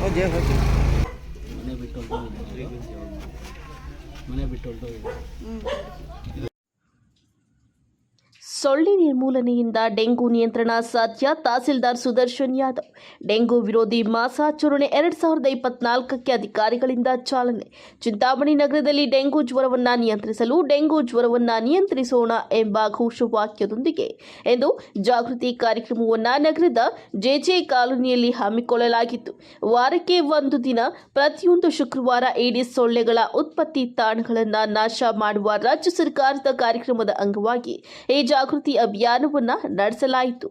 ಹೋಗಿ ಹೋಗಿ ಮನೆ ಬಿಟ್ಟು ಹೊರಟೋಗಿದೆ ಮನೆ ಬಿಟ್ಟು ಹೊರಟೋಗಿದೆ ಸೊಳ್ಳೆ ನಿರ್ಮೂಲನೆಯಿಂದ ಡೆಂಗು ನಿಯಂತ್ರಣ ಸಾಧ್ಯ. ತಹಸೀಲ್ದಾರ್ ಸುದರ್ಶನ್ ಯಾದವ್, ಡೆಂಗು ವಿರೋಧಿ ಮಾಸಾಚರಣೆ ಎರಡ್ ಸಾವಿರದ ಇಪ್ಪತ್ನಾಲ್ಕಕ್ಕೆ ಅಧಿಕಾರಿಗಳಿಂದ ಚಾಲನೆ. ಚಿಂತಾಮಣಿ ನಗರದಲ್ಲಿ ಡೆಂಗು ಜ್ವರವನ್ನು ನಿಯಂತ್ರಿಸಲು ಡೆಂಗು ಜ್ವರವನ್ನು ನಿಯಂತ್ರಿಸೋಣ ಎಂಬ ಘೋಷವಾಕ್ಯದೊಂದಿಗೆ ಎಂದು ಜಾಗೃತಿ ಕಾರ್ಯಕ್ರಮವನ್ನು ನಗರದ ಜೆಜೆ ಕಾಲೋನಿಯಲ್ಲಿ ಹಮ್ಮಿಕೊಳ್ಳಲಾಗಿತ್ತು. ವಾರಕ್ಕೆ ಒಂದು ದಿನ ಪ್ರತಿಯೊಂದು ಶುಕ್ರವಾರ ಇಡೀ ಸೊಳ್ಳೆಗಳ ಉತ್ಪತ್ತಿ ತಾಣಗಳನ್ನು ನಾಶ ಮಾಡುವ ರಾಜ್ಯ ಸರ್ಕಾರದ ಕಾರ್ಯಕ್ರಮದ ಅಂಗವಾಗಿ ಈ ಜಾಗೃತಿ ಅಭಿಯಾನವನ್ನು ನಡೆಸಲಾಯಿತು.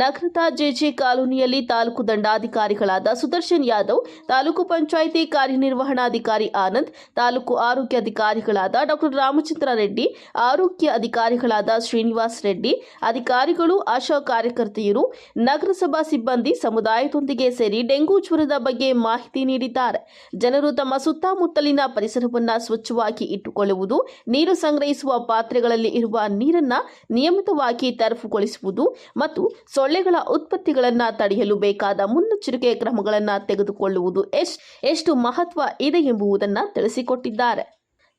ನಗರದ ಜೆಜೆ ಕಾಲೋನಿಯಲ್ಲಿ ತಾಲೂಕು ದಂಡಾಧಿಕಾರಿಗಳಾದ ಸುದರ್ಶನ್ ಯಾದವ್, ತಾಲೂಕು ಪಂಚಾಯಿತಿ ಕಾರ್ಯನಿರ್ವಹಣಾಧಿಕಾರಿ ಆನಂದ್, ತಾಲೂಕು ಆರೋಗ್ಯ ಅಧಿಕಾರಿಗಳಾದ ಡಾಕ್ಟರ್ ರಾಮಚಂದ್ರ ರೆಡ್ಡಿ, ಆರೋಗ್ಯ ಅಧಿಕಾರಿಗಳಾದ ಶ್ರೀನಿವಾಸ್ ರೆಡ್ಡಿ, ಅಧಿಕಾರಿಗಳು, ಆಶಾ ಕಾರ್ಯಕರ್ತೆಯರು, ನಗರಸಭಾ ಸಿಬ್ಬಂದಿ ಸಮುದಾಯದೊಂದಿಗೆ ಸೇರಿ ಡೆಂಗು ಜ್ವರದ ಬಗ್ಗೆ ಮಾಹಿತಿ ನೀಡಿದ್ದಾರೆ. ಜನರು ತಮ್ಮ ಸುತ್ತಮುತ್ತಲಿನ ಪರಿಸರವನ್ನು ಸ್ವಚ್ಛವಾಗಿ ಇಟ್ಟುಕೊಳ್ಳುವುದು, ನೀರು ಸಂಗ್ರಹಿಸುವ ಪಾತ್ರೆಗಳಲ್ಲಿ ಇರುವ ನೀರನ್ನ ನಿಯಮಿತವಾಗಿ ತೆರವುಗೊಳಿಸುವುದು ಮತ್ತು ಸೊಳ್ಳೆಗಳ ಉತ್ಪತ್ತಿಗಳನ್ನು ತಡೆಯಲು ಬೇಕಾದ ಮುನ್ನೆಚ್ಚರಿಕೆ ಕ್ರಮಗಳನ್ನು ತೆಗೆದುಕೊಳ್ಳುವುದು ಎಷ್ಟು ಎಷ್ಟು ಮಹತ್ವ ಇದೆ ಎಂಬುದನ್ನು ತಿಳಿಸಿಕೊಟ್ಟಿದ್ದಾರೆ.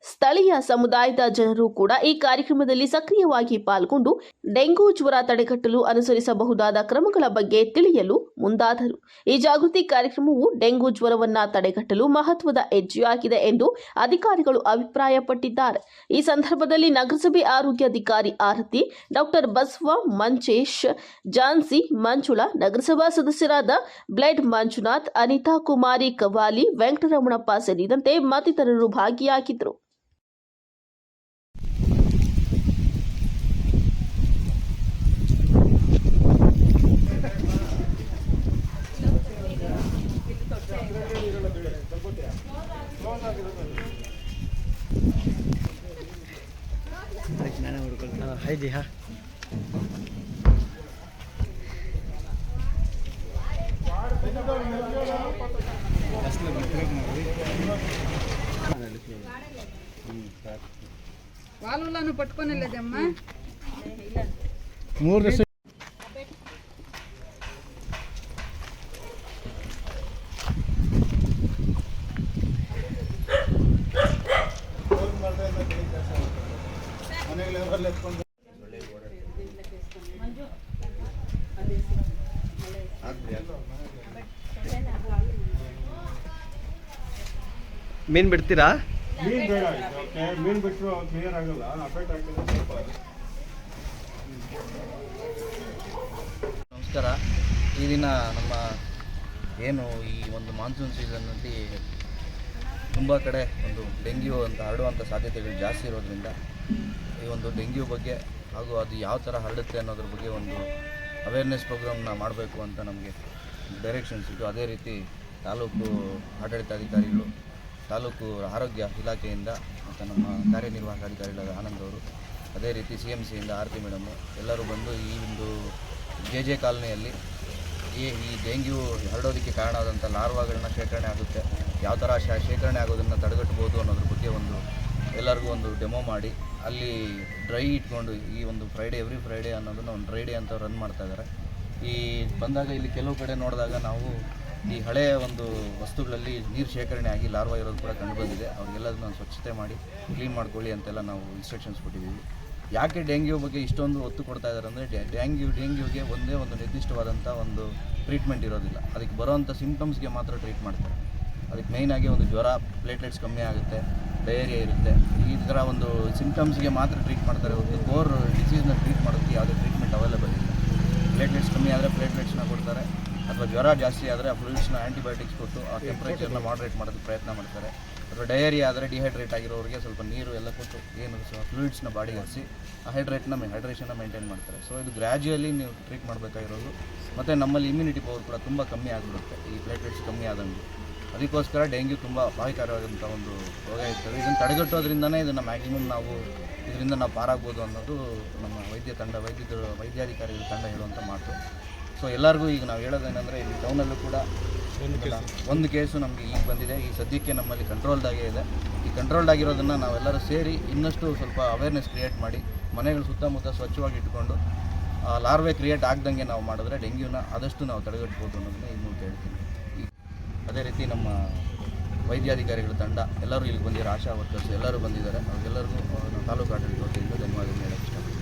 ಸ್ಥಳೀಯ ಸಮುದಾಯದ ಜನರು ಕೂಡ ಈ ಕಾರ್ಯಕ್ರಮದಲ್ಲಿ ಸಕ್ರಿಯವಾಗಿ ಪಾಲ್ಗೊಂಡು ಡೆಂಗು ಜ್ವರ ತಡೆಗಟ್ಟಲು ಅನುಸರಿಸಬಹುದಾದ ಕ್ರಮಗಳ ಬಗ್ಗೆ ತಿಳಿಯಲು ಮುಂದಾದರು. ಈ ಜಾಗೃತಿ ಕಾರ್ಯಕ್ರಮವು ಡೆಂಗು ಜ್ವರವನ್ನ ತಡೆಗಟ್ಟಲು ಮಹತ್ವದ ಹೆಜ್ಜೆಯಾಗಿದೆ ಎಂದು ಅಧಿಕಾರಿಗಳು ಅಭಿಪ್ರಾಯಪಟ್ಟಿದ್ದಾರೆ. ಈ ಸಂದರ್ಭದಲ್ಲಿ ನಗರಸಭೆ ಆರೋಗ್ಯಾಧಿಕಾರಿ ಆರತಿ, ಡಾಕ್ಟರ್ ಬಸವ ಮಂಚೇಶ್ ಜಾನ್ಸಿ, ಮಂಜುಳಾ, ನಗರಸಭಾ ಸದಸ್ಯರಾದ ಬ್ಲೆಡ್ ಮಂಜುನಾಥ್, ಅನಿತಾ ಕುಮಾರಿ ಕವಾಲಿ ವೆಂಕಟರಮಣಪ್ಪ ಸೇರಿದಂತೆ ಮತ್ತಿತರರು ಭಾಗಿಯಾಗಿದ್ದರು. ಹುಡ್ಕೊಳ್ತೀನಿ ಹಾಯ್ದಿ ಹಾ వాళ్ళను పట్టుకొని లేదమ్మా ಮೂರು ದಿವಸ ಮೀನು ಬಿಡ್ತೀರಾ? ಮೀನ್ ಬೇಡ ಓಕೆ? ಮೀನ್ ಬಿಟ್ಟರು ಕ್ಲಿಯರ್ ಆಗಲ್ಲ ಅಫೆಕ್ಟ್ ಆಗ್ತದೆ ಸ್ವಲ್ಪ. ನಮಸ್ಕಾರ. ಈ ದಿನ ನಮ್ಮ ಏನು ಈ ಒಂದು ಮಾನ್ಸೂನ್ ಸೀಸನ್ನಲ್ಲಿ ತುಂಬ ಕಡೆ ಒಂದು ಡೆಂಗ್ಯೂ ಅಂತ ಹರಡುವಂಥ ಸಾಧ್ಯತೆಗಳು ಜಾಸ್ತಿ ಇರೋದ್ರಿಂದ ಈ ಒಂದು ಡೆಂಗ್ಯೂ ಬಗ್ಗೆ ಹಾಗೂ ಅದು ಯಾವ ಥರ ಹರಡುತ್ತೆ ಅನ್ನೋದ್ರ ಬಗ್ಗೆ ಒಂದು ಅವೇರ್ನೆಸ್ ಪ್ರೋಗ್ರಾಮ್ನ ಮಾಡಬೇಕು ಅಂತ ನಮಗೆ ಡೈರೆಕ್ಷನ್ಸ್ ಇತ್ತು ಅದೇ ರೀತಿ ತಾಲೂಕು ಆಡಳಿತಾಧಿಕಾರಿಗಳು ತಾಲೂಕು ಆರೋಗ್ಯ ಇಲಾಖೆಯಿಂದ ಮತ್ತು ನಮ್ಮ ಕಾರ್ಯನಿರ್ವಾಹಕ ಅಧಿಕಾರಿಗಳಾದ ಆನಂದ್ ಅವರು, ಅದೇ ರೀತಿ ಸಿ ಎಂ ಸಿಯಿಂದ ಆರತಿ ಮೇಡಮು, ಎಲ್ಲರೂ ಬಂದು ಈ ಒಂದು ಜೆ ಜೆ ಕಾಲೋನಿಯಲ್ಲಿ ಈ ಈ ಡೆಂಗ್ಯೂ ಹರಡೋದಕ್ಕೆ ಕಾರಣ ಆದಂಥ ಲಾರ್ವಾಗಳನ್ನ ಶೇಖರಣೆ ಆಗುತ್ತೆ. ಯಾವ ಥರ ಶ, ಶೇಖರಣೆ ಆಗೋದನ್ನು ತಡೆಗಟ್ಬೋದು ಅನ್ನೋದ್ರ ಬಗ್ಗೆ ಒಂದು ಎಲ್ಲರಿಗೂ ಒಂದು ಡೆಮೋ ಮಾಡಿ, ಅಲ್ಲಿ ಡ್ರೈ ಇಟ್ಕೊಂಡು ಈ ಒಂದು ಫ್ರೈಡೇ, ಎವ್ರಿ ಫ್ರೈಡೇ ಅನ್ನೋದನ್ನು ಒಂದು ಡ್ರೈ ಡೇ ಅಂತ ರನ್ ಮಾಡ್ತಾ ಇದ್ದಾರೆ ಈ ಬಂದಾಗ ಇಲ್ಲಿ ಕೆಲವು ಕಡೆ ನೋಡಿದಾಗ ನಾವು ಈ ಹಳೆಯ ಒಂದು ವಸ್ತುಗಳಲ್ಲಿ ನೀರು ಶೇಖರಣೆ ಆಗಿ ಲಾರ್ವಾ ಇರೋದು ಕೂಡ ಕಂಡುಬಂದಿದೆ. ಅವ್ರಿಗೆಲ್ಲದನ್ನ ಸ್ವಚ್ಛತೆ ಮಾಡಿ, ಕ್ಲೀನ್ ಮಾಡ್ಕೊಳ್ಳಿ ಅಂತೆಲ್ಲ ನಾವು ಇನ್ಸ್ಟ್ರಕ್ಷನ್ಸ್ ಕೊಟ್ಟಿದ್ದೀವಿ. ಯಾಕೆ ಡೆಂಗ್ಯೂ ಬಗ್ಗೆ ಇಷ್ಟೊಂದು ಒತ್ತು ಕೊಡ್ತಾ ಇದ್ದಾರೆ ಅಂದರೆ ಡೆಂಗ್ಯೂ, ಡೆಂಗ್ಯೂಗೆ ಒಂದೇ ಒಂದು ನಿರ್ದಿಷ್ಟವಾದಂಥ ಒಂದು ಟ್ರೀಟ್ಮೆಂಟ್ ಇರೋದಿಲ್ಲ. ಅದಕ್ಕೆ ಬರೋವಂಥ ಸಿಂಪ್ಟಮ್ಸ್ಗೆ ಮಾತ್ರ ಟ್ರೀಟ್ ಮಾಡ್ತಾರೆ. ಅದಕ್ಕೆ ಮೇಯ್ನಾಗಿ ಒಂದು ಜ್ವರ ಪ್ಲೇಟ್ಲೆಟ್ಸ್ ಕಮ್ಮಿ ಆಗುತ್ತೆ ಡಯೇರಿಯಾ ಇರುತ್ತೆ. ಈ ಥರ ಒಂದು ಸಿಂಪ್ಟಮ್ಸ್ಗೆ ಮಾತ್ರ ಟ್ರೀಟ್ ಮಾಡ್ತಾರೆ. ಒಂದು ಕೋರ್ ಡಿಸೀಸ್ನ ಟ್ರೀಟ್ ಮಾಡೋದಕ್ಕೆ ಯಾವುದೇ ಟ್ರೀಟ್ಮೆಂಟ್ ಅವೈಲೇಬಲ್ ಇಲ್ಲ. ಪ್ಲೇಟ್ಲೆಟ್ಸ್ ಕಮ್ಮಿ ಆದರೆ ಪ್ಲೇಟ್ಲೆಟ್ಸ್ನ ಕೊಡ್ತಾರೆ. ಅಥವಾ ಜ್ವರ ಜಾಸ್ತಿ ಆದರೆ ಆ ಫ್ಲೂಯಿಡ್ಸ್ನ ಆ್ಯಂಟಿಬಯೋಟಿಕ್ಸ್ ಕೊಟ್ಟು ಆ ಟೆಂಪ್ರೇಚರ್ನ ಮಾಡ್ರೇಟ್ ಮಾಡೋದಕ್ಕೆ ಪ್ರಯತ್ನ ಮಾಡ್ತಾರೆ. ಅಥವಾ ಡಯರಿ ಆದರೆ ಡಿಹೈಡ್ರೇಟ್ ಆಗಿರೋರಿಗೆ ಸ್ವಲ್ಪ ನೀರು ಎಲ್ಲ ಕೊಟ್ಟು ಏನು ಫ್ಲೂಯಿಡ್ಸ್ನ ಬಾಡಿ ಹರಿಸಿ ಆ ಹೈಡ್ರೇಟ್ನ ಹೈಡ್ರೇಷನ್ನ ಮೇಂಟೈನ್ ಮಾಡ್ತಾರೆ. ಸೊ ಇದು ಗ್ರ್ಯಾಜುಯಲಿ ನೀವು ಟ್ರೀಟ್ ಮಾಡಬೇಕಾಗಿರೋದು. ಮತ್ತು ನಮ್ಮಲ್ಲಿ ಇಮ್ಯುನಿಟಿ ಪವರ್ ಕೂಡ ತುಂಬ ಕಮ್ಮಿ ಆಗಿಬಿಡುತ್ತೆ. ಈ ಪ್ಲೇಟ್ಲೆಟ್ಸ್ ಕಮ್ಮಿ ಆದಂಗೆ. ಅದಕ್ಕೋಸ್ಕರ ಡೆಂಗ್ಯೂ ತುಂಬ ಅಪಾಯಕಾರಿಯಾದಂಥ ಒಂದು ರೋಗ ಇರ್ತದೆ. ಇದನ್ನು ತಡೆಗಟ್ಟೋದ್ರಿಂದನೇ ಇದನ್ನು ಮ್ಯಾಕ್ಸಿಮಮ್ ನಾವು ಇದರಿಂದ ನಾವು ಪಾರಾಗ್ಬೋದು ಅನ್ನೋದು ನಮ್ಮ ವೈದ್ಯ ತಂಡ ವೈದ್ಯರು ವೈದ್ಯಾಧಿಕಾರಿಗಳ ತಂಡ ಹೇಳುವಂಥ ಮಾತು. ಸೊ ಎಲ್ಲರಿಗೂ ಈಗ ನಾವು ಹೇಳೋದೇನೆಂದರೆ ಇಲ್ಲಿ ಟೌನಲ್ಲೂ ಕೂಡ ಒಂದು ಕೇಸು ನಮಗೆ ಈಗ ಬಂದಿದೆ. ಈ ಸದ್ಯಕ್ಕೆ ನಮ್ಮಲ್ಲಿ ಕಂಟ್ರೋಲ್ದಾಗೇ ಇದೆ. ಈ ಕಂಟ್ರೋಲ್ಡ್ ಆಗಿರೋದನ್ನು ನಾವೆಲ್ಲರೂ ಸೇರಿ ಇನ್ನಷ್ಟು ಸ್ವಲ್ಪ ಅವೇರ್ನೆಸ್ ಕ್ರಿಯೇಟ್ ಮಾಡಿ ಮನೆಗಳ ಸುತ್ತಮುತ್ತ ಸ್ವಚ್ಛವಾಗಿ ಇಟ್ಕೊಂಡು ಲಾರ್ವೆ ಕ್ರಿಯೇಟ್ ಆಗ್ದಂಗೆ ನಾವು ಮಾಡಿದ್ರೆ ಡೆಂಗ್ಯೂನ ಆದಷ್ಟು ನಾವು ತಡೆಗಟ್ಬೋದು ಅನ್ನೋದನ್ನ ಈ ಮೂಲಕ ಹೇಳ್ತೀನಿ ಅದೇ ರೀತಿ ನಮ್ಮ ವೈದ್ಯಾಧಿಕಾರಿಗಳ ತಂಡ ಎಲ್ಲರೂ ಇಲ್ಲಿ ಬಂದಿದ್ದಾರೆ. ಆಶಾ ವರ್ಕರ್ಸ್ ಎಲ್ಲರೂ ಬಂದಿದ್ದಾರೆ. ಅವ್ರಿಗೆಲ್ಲರಿಗೂ ತಾಲೂಕು ಆಡಳಿತ ವತಿಯಿಂದ ಧನ್ಯವಾದ ಹೇಳಕ್ಕೆ ಇಷ್ಟಪಡ್ತೀನಿ.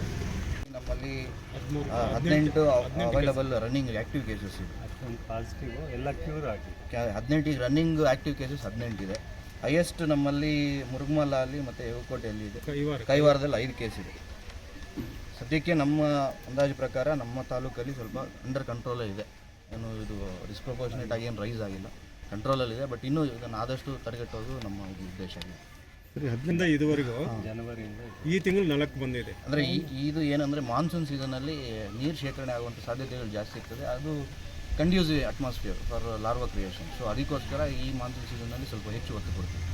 ಆ, ಹದಿನೆಂಟು ಅವೈಲಬಲ್ ರನ್ನಿಂಗ್ ಆ್ಯಕ್ಟಿವ್ ಕೇಸಸ್ ಇದೆ. ಪಾಸಿಟಿವ್ ಎಲ್ಲ ಕ್ಯೂರ್ ಆಗಿದೆ. ಕ್ಯಾ- ಹದಿನೆಂಟಿಗೆ ರನ್ನಿಂಗ್ ಆ್ಯಕ್ಟಿವ್ ಕೇಸಸ್ ಹದಿನೆಂಟಿದೆ. ಹೈಯೆಸ್ಟ್ ನಮ್ಮಲ್ಲಿ ಮುರುಗಮಲ ಅಲ್ಲಿ ಮತ್ತು ಯುವಕೋಟೆಯಲ್ಲಿ ಇದೆ. ಕೈವಾರದಲ್ಲಿ ಐದು ಕೇಸ್ ಇದೆ. ಸದ್ಯಕ್ಕೆ ನಮ್ಮ ಅಂದಾಜು ಪ್ರಕಾರ ನಮ್ಮ ತಾಲೂಕಲ್ಲಿ ಸ್ವಲ್ಪ ಅಂಡರ್ ಕಂಟ್ರೋಲೇ ಇದೆ. ಏನು ಇದು ಡಿಸ್ಪ್ರಪೋರ್ಷನೇಟ್ ಆಗಿ ಏನು ರೈಸ್ ಆಗಿಲ್ಲ. ಕಂಟ್ರೋಲಲ್ಲಿದೆ ಬಟ್ ಇನ್ನೂ ಇದನ್ನು ಆದಷ್ಟು ತಡೆಗಟ್ಟೋದು ನಮ್ಮ ಇದು ಉದ್ದೇಶ ಆಗಿದೆ. ಹದಿನೈದು ಇದುವರೆಗೂ ಜನವರಿಯಿಂದ ಈ ತಿಂಗಳು ನಾಲ್ಕು ಬಂದಿದೆ. ಅಂದರೆ ಈ ಇದು ಏನಂದರೆ ಮಾನ್ಸೂನ್ ಸೀಸನಲ್ಲಿ ನೀರು ಶೇಖರಣೆ ಆಗುವಂಥ ಸಾಧ್ಯತೆಗಳು ಜಾಸ್ತಿ ಇರ್ತದೆ. ಅದು conducive atmosphere for larva creation so ಅದಕ್ಕೋಸ್ಕರ ಈ ಮಾನ್ಸೂನ್ ಸೀಸನ್ನಲ್ಲಿ ಸ್ವಲ್ಪ ಹೆಚ್ಚು ಒತ್ತು ಕೊಡ್ತೀವಿ.